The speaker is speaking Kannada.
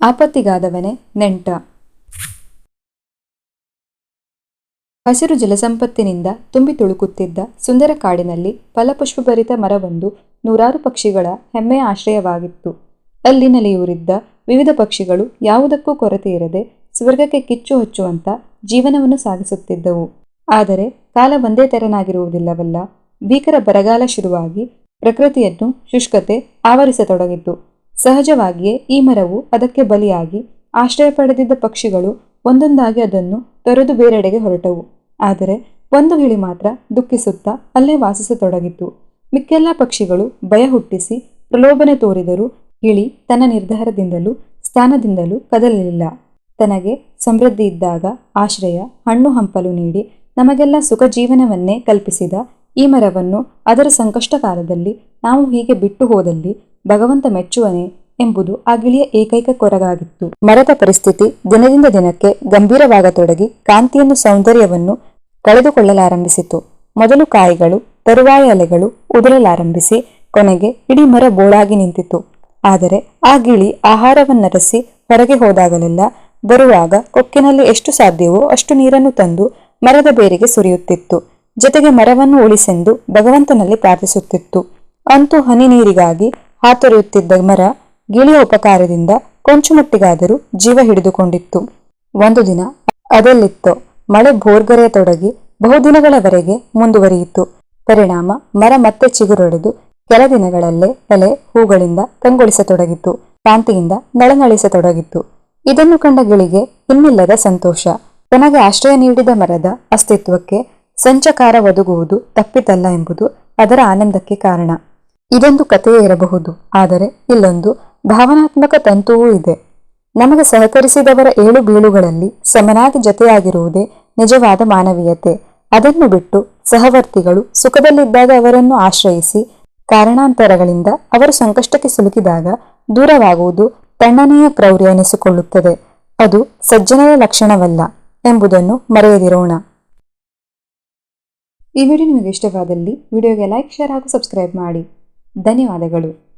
ಆಪತ್ತಿಗಾದವನೇ ನೆಂಟ. ಹಸಿರು ಜಲಸಂಪತ್ತಿನಿಂದ ತುಂಬಿ ತುಳುಕುತ್ತಿದ್ದ ಸುಂದರ ಕಾಡಿನಲ್ಲಿ ಫಲಪುಷ್ಪಭರಿತ ಮರವೊಂದು ನೂರಾರು ಪಕ್ಷಿಗಳ ಹೆಮ್ಮೆಯ ಆಶ್ರಯವಾಗಿತ್ತು. ಅಲ್ಲಿ ನೆಲೆಯೂರಿದ್ದ ವಿವಿಧ ಪಕ್ಷಿಗಳು ಯಾವುದಕ್ಕೂ ಕೊರತೆ ಇರದೆ ಸ್ವರ್ಗಕ್ಕೆ ಕಿಚ್ಚು ಹಚ್ಚುವಂತ ಜೀವನವನ್ನು ಸಾಗಿಸುತ್ತಿದ್ದವು. ಆದರೆ ಕಾಲ ಒಂದೇ ತೆರನಾಗಿರುವುದಿಲ್ಲವಲ್ಲ, ಭೀಕರ ಬರಗಾಲ ಶುರುವಾಗಿ ಪ್ರಕೃತಿಯನ್ನು ಶುಷ್ಕತೆ ಆವರಿಸತೊಡಗಿತು. ಸಹಜವಾಗಿಯೇ ಈ ಮರವು ಅದಕ್ಕೆ ಬಲಿಯಾಗಿ ಆಶ್ರಯ ಪಡೆದಿದ್ದ ಪಕ್ಷಿಗಳು ಒಂದೊಂದಾಗಿ ಅದನ್ನು ತೊರೆದು ಬೇರೆಡೆಗೆ ಹೊರಟವು. ಆದರೆ ಒಂದು ಗಿಳಿ ಮಾತ್ರ ದುಃಖಿಸುತ್ತಾ ಅಲ್ಲೇ ವಾಸಿಸತೊಡಗಿತು. ಮಿಕ್ಕೆಲ್ಲ ಪಕ್ಷಿಗಳು ಭಯ ಹುಟ್ಟಿಸಿ ಪ್ರಲೋಭನೆ ತೋರಿದರೂ ಗಿಳಿ ತನ್ನ ನಿರ್ಧಾರದಿಂದಲೂ ಸ್ಥಾನದಿಂದಲೂ ಕದಲಲಿಲ್ಲ. ತನಗೆ ಸಮೃದ್ಧಿ ಇದ್ದಾಗ ಆಶ್ರಯ ಹಣ್ಣು ಹಂಪಲು ನೀಡಿ ನಮಗೆಲ್ಲ ಸುಖ ಜೀವನವನ್ನೇ ಕಲ್ಪಿಸಿದ ಈ ಮರವನ್ನು ಅದರ ಸಂಕಷ್ಟ ಕಾಲದಲ್ಲಿ ನಾವು ಹೀಗೆ ಬಿಟ್ಟು ಹೋದಲ್ಲಿ ಭಗವಂತ ಮೆಚ್ಚುವನೇ ಎಂಬುದು ಆ ಗಿಳಿಯ ಏಕೈಕ ಕೊರಗಾಗಿತ್ತು. ಮರದ ಪರಿಸ್ಥಿತಿ ದಿನದಿಂದ ದಿನಕ್ಕೆ ಗಂಭೀರವಾಗತೊಡಗಿ ಕಾಂತಿಯನ್ನು ಸೌಂದರ್ಯವನ್ನು ಕಳೆದುಕೊಳ್ಳಲಾರಂಭಿಸಿತು. ಮೊದಲು ಕಾಯಿಗಳು, ತರುವಾಯ ಅಲೆಗಳು ಉದುರಲಾರಂಭಿಸಿ ಕೊನೆಗೆ ಇಡೀ ಮರ ಬೋಳಾಗಿ ನಿಂತಿತು ಆದರೆ ಆ ಗಿಳಿ ಆಹಾರವನ್ನರಸಿ ಹೊರಗೆ ಹೋದಾಗಲೆಲ್ಲ ಬರುವಾಗ ಕೊಕ್ಕಿನಲ್ಲಿ ಎಷ್ಟು ಸಾಧ್ಯವೋ ಅಷ್ಟು ನೀರನ್ನು ತಂದು ಮರದ ಬೇರಿಗೆ ಸುರಿಯುತ್ತಿತ್ತು. ಜೊತೆಗೆ ಮರವನ್ನು ಉಳಿಸೆಂದು ಭಗವಂತನಲ್ಲಿ ಪ್ರಾರ್ಥಿಸುತ್ತಿತ್ತು. ಅಂತೂ ಹನಿ ನೀರಿಗಾಗಿ ಹಾತೊರೆಯುತ್ತಿದ್ದ ಮರ ಗಿಳಿಯ ಉಪಕಾರದಿಂದ ಕೊಂಚು ಮಟ್ಟಿಗಾದರೂ ಜೀವ ಹಿಡಿದುಕೊಂಡಿತ್ತು. ಒಂದು ದಿನ ಅದೆಲ್ಲಿತ್ತೋ ಮಳೆ ಭೋರ್ಗರೆಯತೊಡಗಿ ಬಹುದಿನಗಳವರೆಗೆ ಮುಂದುವರಿಯಿತು. ಪರಿಣಾಮ ಮರ ಮತ್ತೆ ಚಿಗುರೊಡೆದು ಕೆಲ ದಿನಗಳಲ್ಲೇ ಎಲೆ, ಹೂಗಳಿಂದ ಕಂಗೊಳಿಸತೊಡಗಿತು ಕಾಂತಿಯಿಂದ ನಳನಳಿಸತೊಡಗಿತ್ತು. ಇದನ್ನು ಕಂಡ ಗಿಳಿಗೆ ಇನ್ನಿಲ್ಲದ ಸಂತೋಷ. ತನಗೆ ಆಶ್ರಯ ನೀಡಿದ ಮರದ ಅಸ್ತಿತ್ವಕ್ಕೆ ಸಂಚಕಾರ ಒದಗುವುದು ತಪ್ಪಿತಲ್ಲ ಎಂಬುದು ಅದರ ಆನಂದಕ್ಕೆ ಕಾರಣ. ಇದೊಂದು ಕಥೆಯೇ ಇರಬಹುದು, ಆದರೆ ಇಲ್ಲೊಂದು ಭಾವನಾತ್ಮಕ ತಂತುವೂ ಇದೆ. ನಮಗೆ ಸಹಕರಿಸಿದವರ ಏಳು ಬೀಳುಗಳಲ್ಲಿ ಸಮನಾಗಿ ಜೊತೆಯಾಗಿರುವುದೇ ನಿಜವಾದ ಮಾನವೀಯತೆ. ಅದನ್ನು ಬಿಟ್ಟು ಸಹವರ್ತಿಗಳು ಸುಖದಲ್ಲಿದ್ದಾಗ ಅವರನ್ನು ಆಶ್ರಯಿಸಿ ಕಾರಣಾಂತರಗಳಿಂದ ಅವರು ಸಂಕಷ್ಟಕ್ಕೆ ಸಿಲುಕಿದಾಗ ದೂರವಾಗುವುದು ತಣ್ಣನೆಯ ಕ್ರೌರ್ಯ ಎನಿಸಿಕೊಳ್ಳುತ್ತದೆ. ಅದು ಸಜ್ಜನರ ಲಕ್ಷಣವಲ್ಲ ಎಂಬುದನ್ನು ಮರೆಯದಿರೋಣ. ಈ ವಿಡಿಯೋ ನಿಮಗೆ ಇಷ್ಟವಾದಲ್ಲಿ ವಿಡಿಯೋಗೆ ಲೈಕ್, ಶೇರ್ ಹಾಗೂ ಸಬ್ಸ್ಕ್ರೈಬ್ ಮಾಡಿ. ಧನ್ಯವಾದಗಳು.